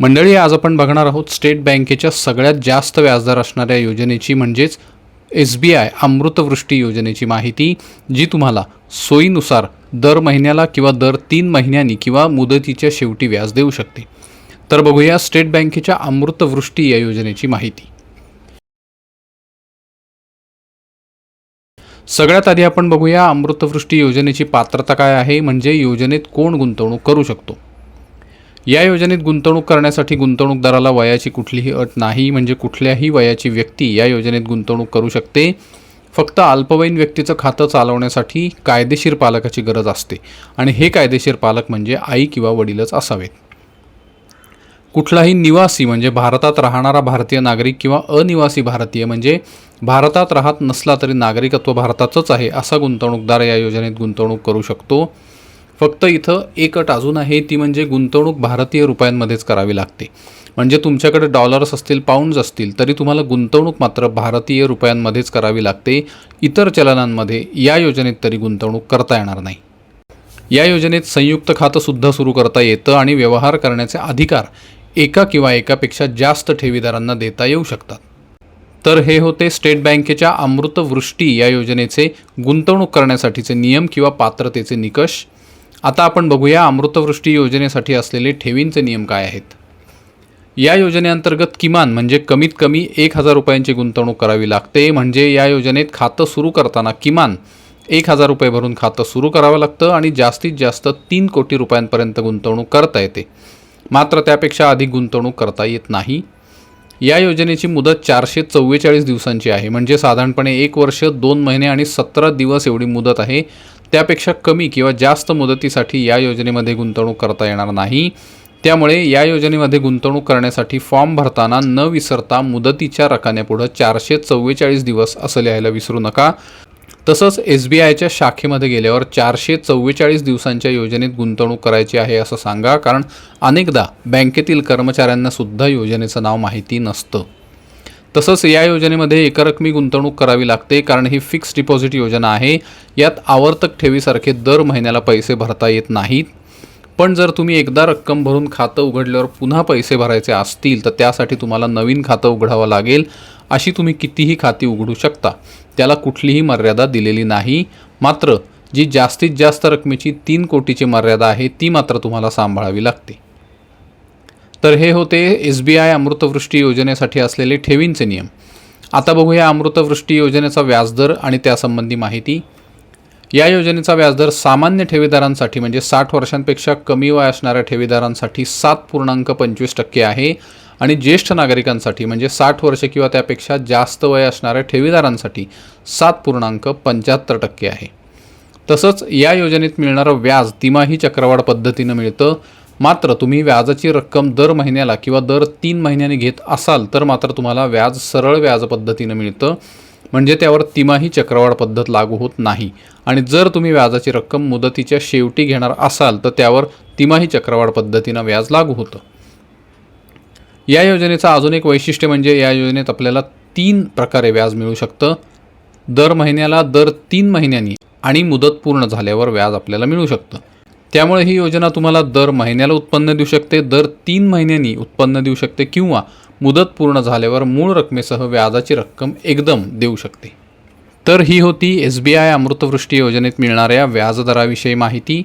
मंडळी आज आपण बघणार आहोत स्टेट बँकेच्या सगळ्यात जास्त व्याजदर असणाऱ्या योजनेची म्हणजेच एस बी आय अमृतवृष्टी योजनेची माहिती जी तुम्हाला सोयीनुसार दर महिन्याला किंवा दर तीन महिन्यांनी किंवा मुदतीच्या शेवटी व्याज देऊ शकते. तर बघूया स्टेट बँकेच्या अमृतवृष्टी या योजनेची माहिती. सगळ्यात आधी आपण बघूया अमृतवृष्टी योजनेची पात्रता काय आहे म्हणजे योजनेत कोण गुंतवणूक करू शकतो. या योजनेत गुंतवणूक करण्यासाठी गुंतवणूकदाराला वयाची कुठलीही अट नाही म्हणजे कुठल्याही वयाची व्यक्ती या योजनेत गुंतवणूक करू शकते. फक्त अल्पवयीन व्यक्तीचं खातं चालवण्यासाठी कायदेशीर पालकाची गरज असते आणि हे कायदेशीर पालक म्हणजे आई किंवा वडीलच असावेत. कुठलाही निवासी म्हणजे भारतात राहणारा भारतीय नागरिक किंवा अनिवासी भारतीय म्हणजे भारतात राहत नसला तरी नागरिकत्व भारताचंच आहे असा गुंतवणूकदार या योजनेत गुंतवणूक करू शकतो. फक्त इथं एक अट अजून आहे ती म्हणजे गुंतवणूक भारतीय रुपयांमध्येच करावी लागते. म्हणजे तुमच्याकडे डॉलर्स असतील पाऊंड्स असतील तरी तुम्हाला गुंतवणूक मात्र भारतीय रुपयांमध्येच करावी लागते. इतर चलनांमध्ये या योजनेत तरी गुंतवणूक करता येणार नाही. या योजनेत संयुक्त खातंसुद्धा सुरू करता येतं आणि व्यवहार करण्याचे अधिकार एका किंवा एकापेक्षा जास्त ठेवीदारांना देता येऊ शकतात. तर हे होते स्टेट बँकेच्या अमृतवृष्टी या योजनेचे गुंतवणूक करण्यासाठीचे नियम किंवा पात्रतेचे निकष. आता आपण बघूया अमृतवृष्टी योजनेसाठी असलेले ठेवींचे नियम काय आहेत. या योजनेअंतर्गत किमान म्हणजे कमीत कमी एक हजार रुपयांची गुंतवणूक करावी लागते. म्हणजे या योजनेत खातं सुरू करताना किमान एक हजार रुपये भरून खातं सुरू करावं लागतं आणि जास्तीत जास्त तीन कोटी रुपयांपर्यंत गुंतवणूक करता येते. मात्र त्यापेक्षा अधिक गुंतवणूक करता येत नाही. या योजनेची मुदत चारशे चव्वेचाळीस दिवसांची आहे. म्हणजे साधारणपणे एक वर्ष दोन महिने आणि सतरा दिवस एवढी मुदत आहे. त्यापेक्षा कमी किंवा जास्त मुदतीसाठी या योजनेमध्ये गुंतवणूक करता येणार नाही. त्यामुळे या योजनेमध्ये गुंतवणूक करण्यासाठी फॉर्म भरताना न विसरता मुदतीच्या रकान्यापुढं चारशे चव्वेचाळीस दिवस असं लिहायला विसरू नका. तसंच एस बी आयच्या शाखेमध्ये गेल्यावर चारशे चव्वेचाळीस दिवसांच्या योजनेत गुंतवणूक करायची आहे असं सांगा कारण अनेकदा बँकेतील कर्मचाऱ्यांनासुद्धा योजनेचं नाव माहिती नसतं. तसंच या योजनेमध्ये एकरकमी गुंतवणूक करावी लागते कारण ही फिक्स डिपॉझिट योजना आहे. यात आवर्तक ठेवीसारखे दर महिन्याला पैसे भरता येत नाहीत. पण जर तुम्ही एकदा रक्कम भरून खातं उघडल्यावर पुन्हा पैसे भरायचे असतील तर त्यासाठी तुम्हाला नवीन खातं उघडावं लागेल अशी तुम्ही कितीही खाती उघडू शकता. त्याला कुठलीही मर्यादा दिलेली नाही. मात्र जी जास्तीत जास्त रकमेची तीन कोटीची मर्यादा आहे ती मात्र तुम्हाला सांभाळावी लागते. तर हे होते एस बी आय अमृतवृष्टी योजनेसाठी असलेले ठेवींचे नियम. आता बघूया अमृतवृष्टी योजनेचा व्याजदर आणि त्यासंबंधी माहिती. या योजनेचा व्याजदर सामान्य ठेवीदारांसाठी म्हणजे साठ वर्षांपेक्षा कमी वय असणाऱ्या ठेवीदारांसाठी सात पूर्णांक पंचवीस टक्के आहे आणि ज्येष्ठ नागरिकांसाठी म्हणजे साठ वर्ष किंवा त्यापेक्षा जास्त वय असणाऱ्या ठेवीदारांसाठी सात पूर्णांक पंच्याहत्तर टक्के आहे. तसंच या योजनेत मिळणारं व्याज तिमाही चक्रवाढ पद्धतीनं मिळतं. मात्र तुम्ही व्याजाची रक्कम दर महिन्याला किंवा दर तीन महिन्याने घेत असाल तर मात्र तुम्हाला व्याज सरळ व्याज पद्धतीनं मिळतं. म्हणजे त्यावर तिमाही चक्रवाढ पद्धत लागू होत नाही. आणि जर तुम्ही व्याजाची रक्कम मुदतीच्या शेवटी घेणार असाल तर त्यावर तिमाही चक्रवाढ पद्धतीनं व्याज लागू होतं. या योजनेचं अजून एक वैशिष्ट्य म्हणजे या योजनेत आपल्याला तीन प्रकारे व्याज मिळू शकतं. दर महिन्याला दर तीन महिन्यांनी आणि मुदत पूर्ण झाल्यावर व्याज आपल्याला मिळू शकतं. त्यामुळे ही योजना तुम्हाला दर महिन्याला उत्पन्न देऊ शकते दर तीन महिन्यांनी उत्पन्न देऊ शकते किंवा मुदत पूर्ण झाल्यावर मूळ रकमेसह व्याजाची रक्कम एकदम देऊ शकते. तर ही होती एस बी आय अमृतवृष्टी योजनेत मिळणाऱ्या व्याजदराविषयी माहिती.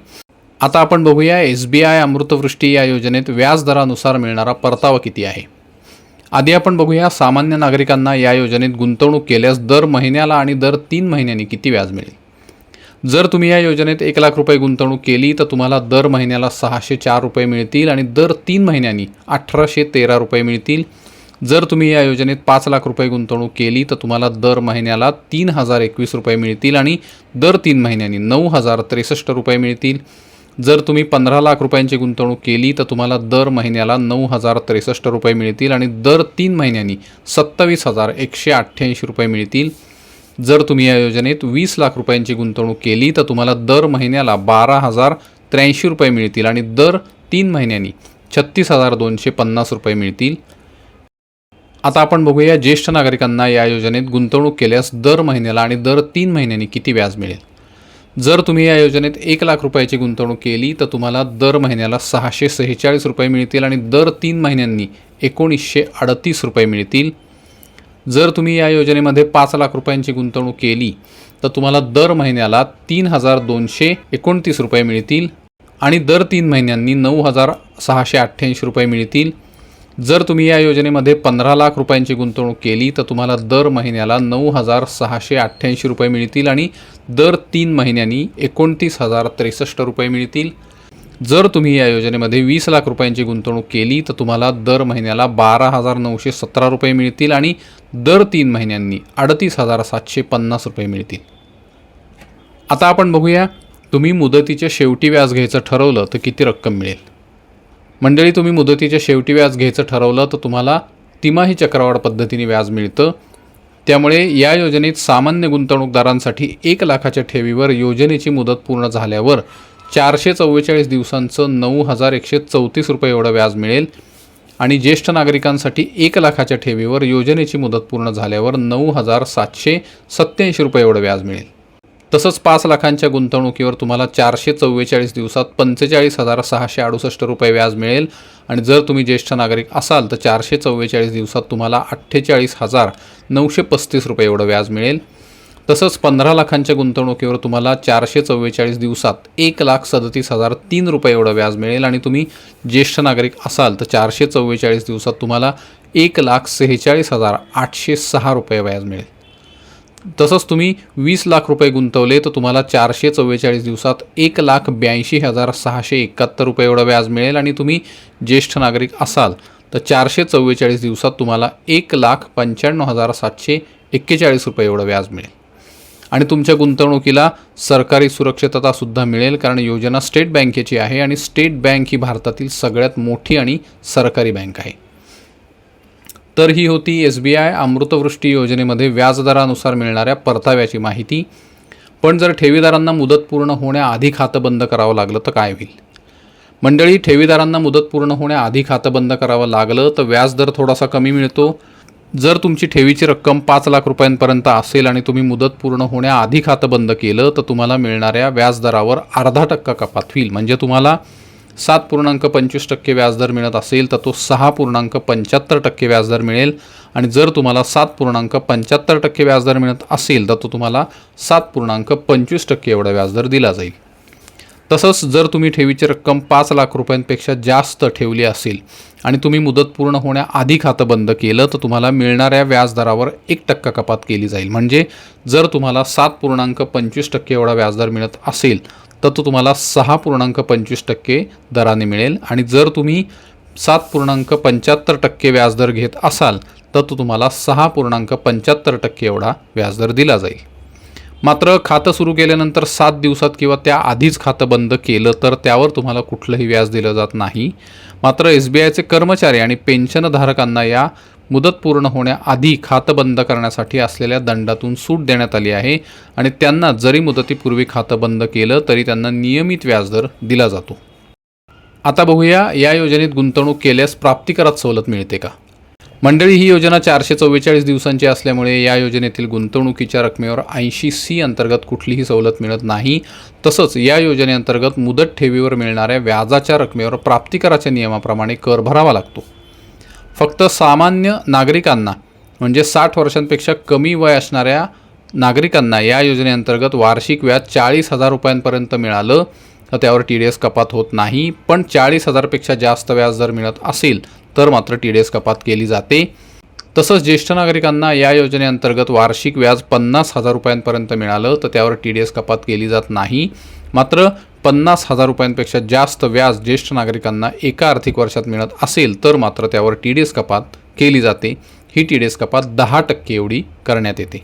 आता आपण बघूया एस बी आय अमृतवृष्टी या योजनेत व्याजदरानुसार मिळणारा परतावा किती आहे. आधी आपण बघूया सामान्य नागरिकांना या योजनेत गुंतवणूक केल्यास दर महिन्याला आणि दर तीन महिन्यांनी किती व्याज मिळेल. जर तुम्ही या योजनेत एक लाख रुपये गुंतवणूक केली तर तुम्हाला दर महिन्याला सहाशे चार रुपये मिळतील आणि दर तीन महिन्यांनी अठराशे तेरा रुपये मिळतील. जर तुम्ही या योजनेत पाच लाख रुपये गुंतवणूक केली तर तुम्हाला दर महिन्याला तीन हजार एकवीस रुपये मिळतील आणि दर तीन महिन्यांनी नऊ हजार त्रेसष्ट रुपये मिळतील. जर तुम्ही पंधरा लाख रुपयांची गुंतवणूक केली तर तुम्हाला दर महिन्याला नऊ हजार त्रेसष्ट रुपये मिळतील आणि दर तीन महिन्यांनी सत्तावीस हजार एकशे अठ्ठ्याऐंशी रुपये मिळतील. जर तुम्ही या योजनेत वीस लाख रुपयांची गुंतवणूक केली तर तुम्हाला दर महिन्याला बारा हजार त्र्याऐंशी रुपये मिळतील आणि दर तीन महिन्यांनी छत्तीस हजार दोनशे पन्नास रुपये मिळतील. आता आपण बघूया ज्येष्ठ नागरिकांना या योजनेत गुंतवणूक केल्यास दर महिन्याला आणि दर तीन महिन्यांनी किती व्याज मिळेल? जर तुम्ही या योजनेत एक लाख रुपयाची गुंतवणूक केली तर तुम्हाला दर महिन्याला सहाशे सेहेचाळीस रुपये मिळतील आणि दर तीन महिन्यांनी एकोणीसशे अडतीस रुपये मिळतील. जर तुम्ही या योजनेमध्ये पाच लाख रुपयांची गुंतवणूक केली तर तुम्हाला दर महिन्याला तीन हजार दोनशे एकोणतीस रुपये मिळतील आणि दर तीन महिन्यांनी नऊ हजार सहाशे अठ्ठ्याऐंशी रुपये मिळतील. जर तुम्ही या योजनेमध्ये पंधरा लाख रुपयांची गुंतवणूक केली तर तुम्हाला दर महिन्याला नऊ हजार सहाशे अठ्ठ्याऐंशी रुपये मिळतील आणि दर तीन महिन्यांनी एकोणतीस हजार त्रेसष्ट रुपये मिळतील. जर तुम्ही या योजनेमध्ये वीस लाख रुपयांची गुंतवणूक केली तर तुम्हाला दर महिन्याला बारा हजार नऊशे सतरा रुपये मिळतील आणि दर तीन महिन्यांनी अडतीस हजार सातशे पन्नास रुपये मिळतील. आता आपण बघूया तुम्ही मुदतीच्या शेवटी व्याज घ्यायचं ठरवलं तर किती रक्कम मिळेल? मंडळी तुम्ही मुदतीच्या शेवटी व्याज घ्यायचं ठरवलं तर तुम्हाला तिमाही चक्रवाढ पद्धतीने व्याज मिळतं. त्यामुळे या योजनेत सामान्य गुंतवणूकदारांसाठी एक लाखाच्या ठेवीवर योजनेची मुदत पूर्ण झाल्यावर चारशे चव्वेचाळीस दिवसांचं नऊ हजार एकशे चौतीस रुपये एवढं व्याज मिळेल. आणि ज्येष्ठ नागरिकांसाठी एक लाखाच्या ठेवीवर योजनेची मुदत पूर्ण झाल्यावर नऊ हजार सातशे सत्याऐंशी रुपये एवढं व्याज मिळेल. तसंच पाच लाखांच्या गुंतवणुकीवर तुम्हाला चारशे चव्वेचाळीस दिवसात पंचेचाळीस हजार सहाशे अडुसष्ट रुपये व्याज मिळेल. आणि जर तुम्ही ज्येष्ठ नागरिक असाल तर चारशे चव्वेचाळीस दिवसात तुम्हाला अठ्ठेचाळीस हजार नऊशे पस्तीस रुपये एवढं व्याज मिळेल. तसंच पंधरा लाखांच्या गुंतवणुकीवर तुम्हाला चारशे चव्वेचाळीस दिवसात एक लाख सदतीस हजार तीन रुपये एवढं व्याज मिळेल. आणि तुम्ही ज्येष्ठ नागरिक असाल तर चारशे चव्वेचाळीस दिवसात तुम्हाला एक लाख सेहेचाळीस हजार आठशे सहा रुपये व्याज मिळेल. तसंच तुम्ही वीस लाख रुपये गुंतवले तर तुम्हाला चारशे चव्वेचाळीस दिवसात एक लाख ब्याऐंशी हजार सहाशे एकाहत्तर रुपये एवढं व्याज मिळेल. आणि तुम्ही ज्येष्ठ नागरिक असाल तर चारशे चव्वेचाळीस दिवसात तुम्हाला एक लाख पंच्याण्णव हजार सातशे एक्केचाळीस रुपये एवढं व्याज मिळेल. आणि तुमच्या गुंतवणुकीला सरकारी सुरक्षिततासुद्धा मिळेल कारण योजना स्टेट बँकेची आहे आणि स्टेट बँक ही भारतातील सगळ्यात मोठी आणि सरकारी बँक आहे. तर ही होती एस बी आय अमृतवृष्टी योजनेमध्ये व्याजदरानुसार मिळणाऱ्या परताव्याची माहिती. पण जर ठेवीदारांना मुदत पूर्ण होण्याआधी खातं बंद करावं लागलं तर काय होईल? मंडळी ठेवीदारांना मुदत पूर्ण होण्याआधी खातं बंद करावं लागलं तर व्याजदर थोडासा कमी मिळतो. जर तुमची ठेवीची रक्कम पाच लाख रुपयांपर्यंत असेल आणि तुम्ही मुदत पूर्ण होण्याआधी खातं बंद केलं तर तुम्हाला मिळणाऱ्या व्याजदरावर अर्धा टक्का कपात होईल. म्हणजे तुम्हाला सात पूर्णांक पंचवीस टक्के व्याजदर मिळत असेल तर तो सहा पूर्णांक पंच्याहत्तर टक्के व्याजदर मिळेल. आणि जर तुम्हाला सात पूर्णांक पंच्याहत्तर टक्के व्याजदर मिळत असेल तर तो तुम्हाला सात पूर्णांक पंचवीस टक्के एवढा व्याजदर दिला जाईल. तसंच जर तुम्ही ठेवीची रक्कम पाच लाख रुपयांपेक्षा जास्त ठेवली असेल आणि तुम्ही मुदत पूर्ण होण्याआधी खातं बंद केलं तर तुम्हाला मिळणाऱ्या व्याजदरावर एक टक्का कपात केली जाईल. म्हणजे जर तुम्हाला सात पूर्णांक पंचवीस टक्के एवढा व्याजदर मिळत असेल तर तो तुम्हाला सहा पूर्णांक पंचवीस टक्के दराने मिळेल. आणि जर तुम्ही सात पूर्णांक पंच्याहत्तर टक्के व्याजदर घेत असाल तर तो तुम्हाला सहा पूर्णांक पंच्याहत्तर टक्के एवढा व्याजदर दिला जाईल. मात्र खातं सुरू केल्यानंतर सात दिवसात किंवा त्या आधीच खातं बंद केलं तर त्यावर तुम्हाला कुठलंही व्याज दिलं जात नाही. मात्र एस बी आयचे कर्मचारी आणि पेन्शनधारकांना या मुदत पूर्ण होण्याआधी खातं बंद करण्यासाठी असलेल्या दंडातून सूट देण्यात आली आहे आणि त्यांना जरी मुदतीपूर्वी खातं बंद केलं तरी त्यांना नियमित व्याजदर दिला जातो. आता बघूया या योजनेत गुंतवणूक केल्यास प्राप्तिकरात सवलत मिळते का? मंडळी ही योजना चारशे चव्वेचाळीस दिवसांची असल्यामुळे या योजनेतील गुंतवणुकीच्या रकमेवर ऐंशी सी अंतर्गत कुठलीही सवलत मिळत नाही. तसंच या योजनेअंतर्गत मुदत ठेवीवर मिळणाऱ्या व्याजाच्या रकमेवर प्राप्तिकराच्या नियमाप्रमाणे कर भरावा लागतो. फक्त सामान्य नागरिकांना म्हणजे साठ वर्षांपेक्षा कमी वय असणाऱ्या नागरिकांना या योजनेअंतर्गत वार्षिक व्याज चाळीस हजार रुपयांपर्यंत मिळालं. तर त्यावर टी डी एस कपात होत नाही. पण चाळीस हजारपेक्षा जास्त व्याज जर मिळत असेल तर मात्र टी डी एस कपात केली जाते. तसंच ज्येष्ठ नागरिकांना या योजनेअंतर्गत वार्षिक व्याज पन्नास हजार रुपयांपर्यंत मिळालं तर त्यावर टी डी एस कपात केली जात नाही. मात्र पन्नास हजार रुपयांपेक्षा जास्त व्याज ज्येष्ठ नागरिकांना एका आर्थिक वर्षात मिळत असेल तर मात्र त्यावर टी डी एस कपात केली जाते. ही टी डी एस कपात दहा टक्के एवढी करण्यात येते.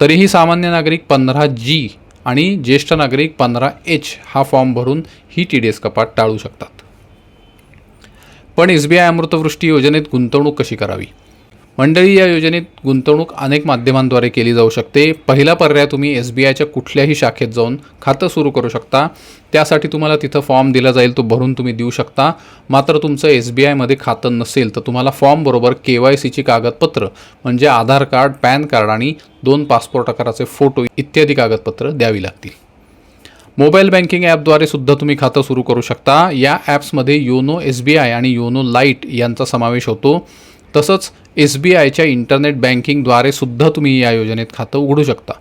तरीही सामान्य नागरिक पंधरा जी आणि ज्येष्ठ नागरिक पंधरा एच हा फॉर्म भरून ही टी डी एस कपात टाळू शकतात. पण एस बी आय अमृतवृष्टी योजनेत गुंतवणूक कशी करावी? मंडळी या योजनेत गुंतवणूक अनेक माध्यमांद्वारे केली जाऊ शकते. पहिला पर्याय तुम्ही एस बी आयच्या कुठल्याही शाखेत जाऊन खातं सुरू करू शकता. त्यासाठी तुम्हाला तिथं फॉर्म दिला जाईल तो भरून तुम्ही देऊ शकता. मात्र तुमचं एस बी आयमध्ये खातं नसेल तर तुम्हाला फॉर्मबरोबर के वाय सीची कागदपत्र म्हणजे आधार कार्ड पॅन कार्ड आणि दोन पासपोर्ट आकाराचे फोटो इत्यादी कागदपत्र द्यावी लागतील. मोबाईल बँकिंग ॲपद्वारे सुद्धा तुम्ही खातं सुरू करू शकता. या ॲप्समध्ये योनो एस बी आय आणि योनो लाइट यांचा समावेश होतो. तसंच एस बी आयच्या इंटरनेट बँकिंगद्वारे सुद्धा तुम्ही या योजनेत खातं उघडू शकता.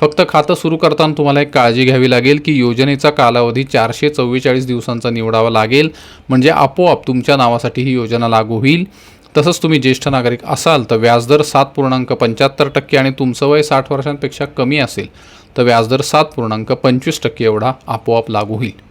फक्त खातं सुरू करताना तुम्हाला एक काळजी घ्यावी लागेल की योजनेचा कालावधी चारशे चव्वेचाळीस दिवसांचा निवडावा लागेल. म्हणजे आपोआप तुमच्या नावासाठी ही योजना लागू होईल. तसंच तुम्ही ज्येष्ठ नागरिक असाल तर व्याजदर सात पूर्णांक पंच्याहत्तर टक्के आणि तुमचं वय साठ वर्षांपेक्षा कमी असेल तर व्याजदर सात पूर्णांक पंचवीस टक्के एवढा आपोआप लागू होईल.